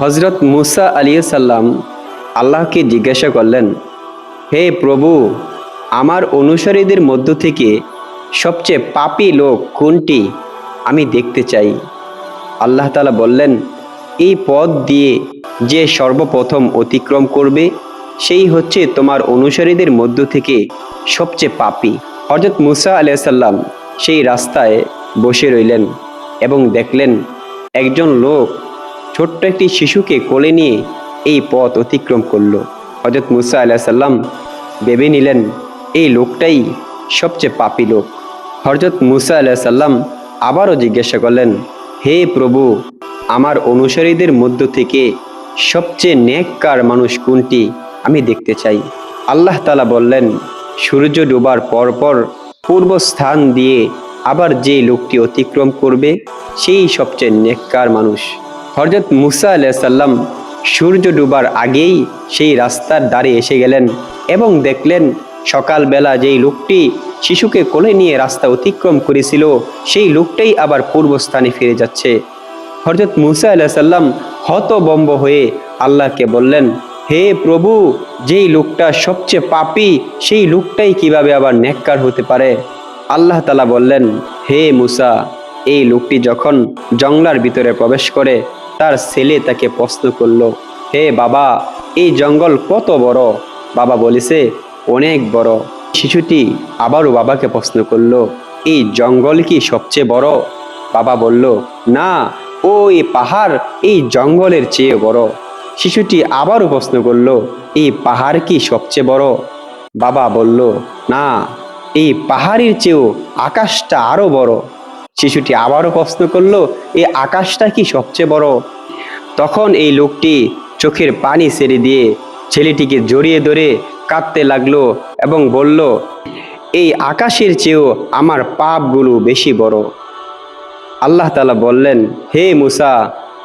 হজরত মুসা আলিয়া সাল্লাম আল্লাহকে জিজ্ঞাসা করলেন, হে প্রভু, আমার অনুসারীদের মধ্য থেকে সবচেয়ে পাপী লোক কোনটি আমি দেখতে চাই? আল্লাহ তালা বললেন, এই পথ দিয়ে যে সর্বপ্রথম অতিক্রম করবে, সেই হচ্ছে তোমার অনুসারীদের মধ্য থেকে সবচেয়ে পাপী। হজরত মুসা আলিয়াল্লাম সেই রাস্তায় বসে রইলেন এবং দেখলেন একজন লোক ছোট্ট একটি শিশুকে কোলে নিয়ে এই পথ অতিক্রম করল। হজরত মুসা আলাহিসাল্লাম ভেবে নিলেন, এই লোকটাই সবচেয়ে পাপী লোক। হজরত মুসা আলাহিসাল্লাম আবারও জিজ্ঞাসা করলেন, হে প্রভু, আমার অনুসারীদের মধ্য থেকে সবচেয়ে নেককার মানুষ কোনটি আমি দেখতে চাই? আল্লাহ তালা বললেন, সূর্য ডোবার পরপর পূর্ব স্থান দিয়ে আবার যে লোকটি অতিক্রম করবে, সেই সবচেয়ে নেককার মানুষ। হরজত মুসা আলাইসাল্লাম সূর্য ডুবার আগেই সেই রাস্তার দ্বারে এসে গেলেন এবং দেখলেন সকালবেলা যেই লোকটি শিশুকে কোলে নিয়ে রাস্তা অতিক্রম করেছিল, সেই লোকটাই আবার পূর্বস্থানে ফিরে যাচ্ছে। হরজত মুসা আলাইসাল্লাম হতবম্ব হয়ে আল্লাহকে বললেন, হে প্রভু, যেই লোকটা সবচেয়ে পাপী, সেই লোকটাই কীভাবে আবার নেককার হতে পারে? আল্লাহ তালা বললেন, হে মুসা এই লোকটি যখন জঙ্গলার ভিতরে প্রবেশ করে, তার ছেলে তাকে প্রশ্ন করল, হে বাবা, এই জঙ্গল কত বড়? বাবা বলেছে, অনেক বড়। শিশুটি আবারও বাবাকে প্রশ্ন করল, এই জঙ্গল কি সবচেয়ে বড়? বাবা বলল, না, ওই পাহাড় এই জঙ্গলের চেয়ে বড়। শিশুটি আবারও প্রশ্ন করল, এই পাহাড় কি সবচেয়ে বড়? বাবা বলল, না, এই পাহাড়ের চেয়েও আকাশটা আরও বড়। শিশুটি আবারও প্রশ্ন করল এই আকাশটা কি সবচেয়ে বড়? তখন এই লোকটি চোখের পানি ছেড়ে দিয়ে ছেলেটিকে জড়িয়ে ধরে কাঁদতে লাগল এবং বলল, এই আকাশের চেয়েও আমার পাপগুলো বেশি বড়। আল্লাহ তালা বললেন, হে মুসা,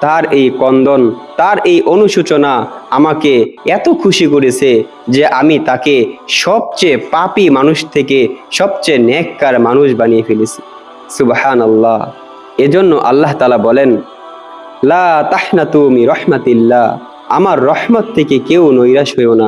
তার এই কন্দন তার এই অনুশোচনা আমাকে এত খুশি করেছে যে আমি তাকে সবচেয়ে পাপী মানুষ থেকে সবচেয়ে নেককার মানুষ বানিয়ে ফেলেছি। সুবাহান আল্লাহ এজন্য আল্লাহ তালা বলেন, লা তাহনা তুমি রহমাতিল্লাহ। আমার রহমত থেকে কেউ নৈরাশ হইও না।